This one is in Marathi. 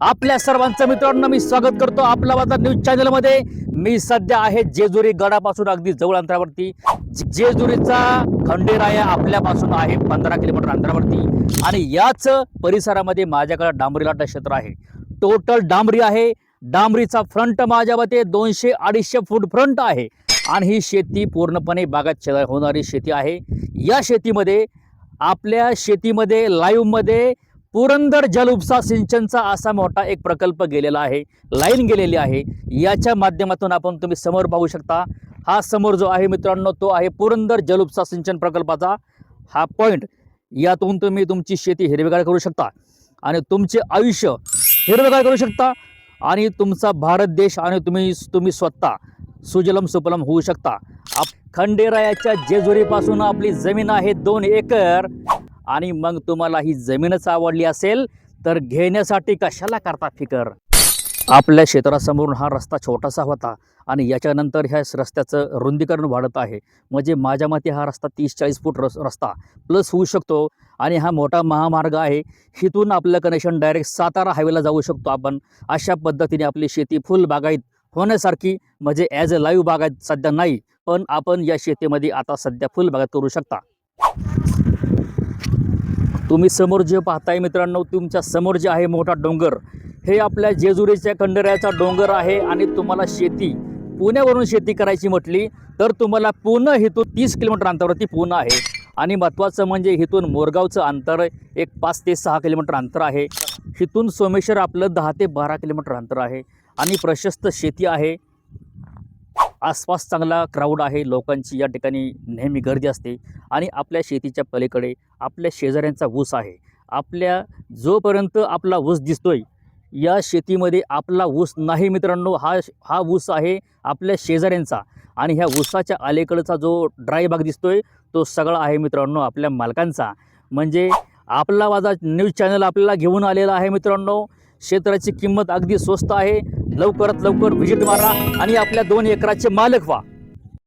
आपल्या सर्वांचं मित्रांनो मी स्वागत करतो आपला माझा न्यूज चॅनलमध्ये. मी सध्या आहे जेजुरी गडापासून अगदी जवळ अंतरावरती. जेजुरीचा खंडेराया आपल्यापासून आहे पंधरा किलोमीटर अंतरावरती. आणि याच परिसरामध्ये माझ्याकडे डांबरी लाटा क्षेत्र आहे. टोटल डांबरी आहे. डांबरीचा फ्रंट माझ्या मते दोनशे अडीचशे फूट फ्रंट आहे. आणि ही शेती पूर्णपणे बागात शे- होणारी शेती आहे. या शेतीमध्ये आपल्या शेतीमध्ये लाईव्हमध्ये पुरंदर जलउपसा सिंचनचा असा मोठा एक प्रकल्प गेलेला आहे लाईन गेलेली आहे. याच्या माध्यमातून आपण तुम्ही समोर पाहू शकता. हा समोर जो आहे मित्रांनो तो आहे पुरंदर जलउपसा सिंचन प्रकल्पाचा. हा पॉईंट यातून तुम्ही तुमची शेती हिरवेगार करू शकता आणि तुमचे आयुष्य हिरवेगार करू शकता आणि तुमचा भारत देश आणि तुम्ही तुम्ही स्वतः सुजलम सुपलम होऊ शकता. आप खंडेरायाच्या जेजुरीपासून आपली जमीन आहे दोन एकर. आणि मग तुम्हाला ही जमीनच आवडली असेल तर घेण्यासाठी कशाला करता फिकर? आपल्या क्षेत्रासमोरून हा रस्ता छोटासा होता आणि याच्यानंतर ह्या रस्त्याचं रुंदीकरण वाढत आहे. म्हणजे माझ्या मते हा रस्ता तीस चाळीस फूट रस रस्ता प्लस होऊ शकतो आणि हा मोठा महामार्ग आहे. हिथून आपलं कनेक्शन डायरेक्ट सातारा हायवेला जाऊ शकतो आपण. अशा पद्धतीने आपली शेती फुल बागायत होण्यासारखी म्हणजे ॲज अ लाईव्ह बागायत सध्या नाही पण आपण या शेतीमध्ये आता सध्या फुल बागायत करू शकता. तुम्ही समोर जे पाहताय मित्रांनो तुमच्यासमोर जे आहे मोठा डोंगर हे आपल्या जेजुरीच्या खंडऱ्याचा डोंगर आहे आणि तुम्हाला शेती पुण्यावरून शेती करायची म्हटली तर तुम्हाला पुणे हेतू तीस किलोमीटर अंतरावरती पुणे आहे. आणि महत्त्वाचं म्हणजे इथून मोरगावचं अंतर एक पाच ते सहा किलोमीटर अंतर आहे. इथून सोमेश्वर आपलं दहा ते बारा किलोमीटर अंतर आहे. आणि प्रशस्त शेती आहे. आसपास चांगला क्राऊड आहे. लोकांची या ठिकाणी नेहमी गर्दी असते. आणि आपल्या शेतीच्या पलीकडे आपल्या शेजाऱ्यांचा ऊस आहे. आपल्या जोपर्यंत आपला ऊस दिसतोय या शेतीमध्ये आपला ऊस नाही मित्रांनो हा हा ऊस आहे आपल्या शेजाऱ्यांचा. आणि ह्या ऊसाच्या अलीकडचा जो ड्राय भाग दिसतोय तो सगळा आहे मित्रांनो आपल्या मालकांचा. म्हणजे आपला माझा न्यूज चॅनल आपल्याला घेऊन आलेला आहे मित्रांनो. क्षेत्राची किंमत अगदी स्वस्त आहे. लवकरात लवकर व्हिजिट मारा आणि आपल्या दोन एकराचे मालक व्हा.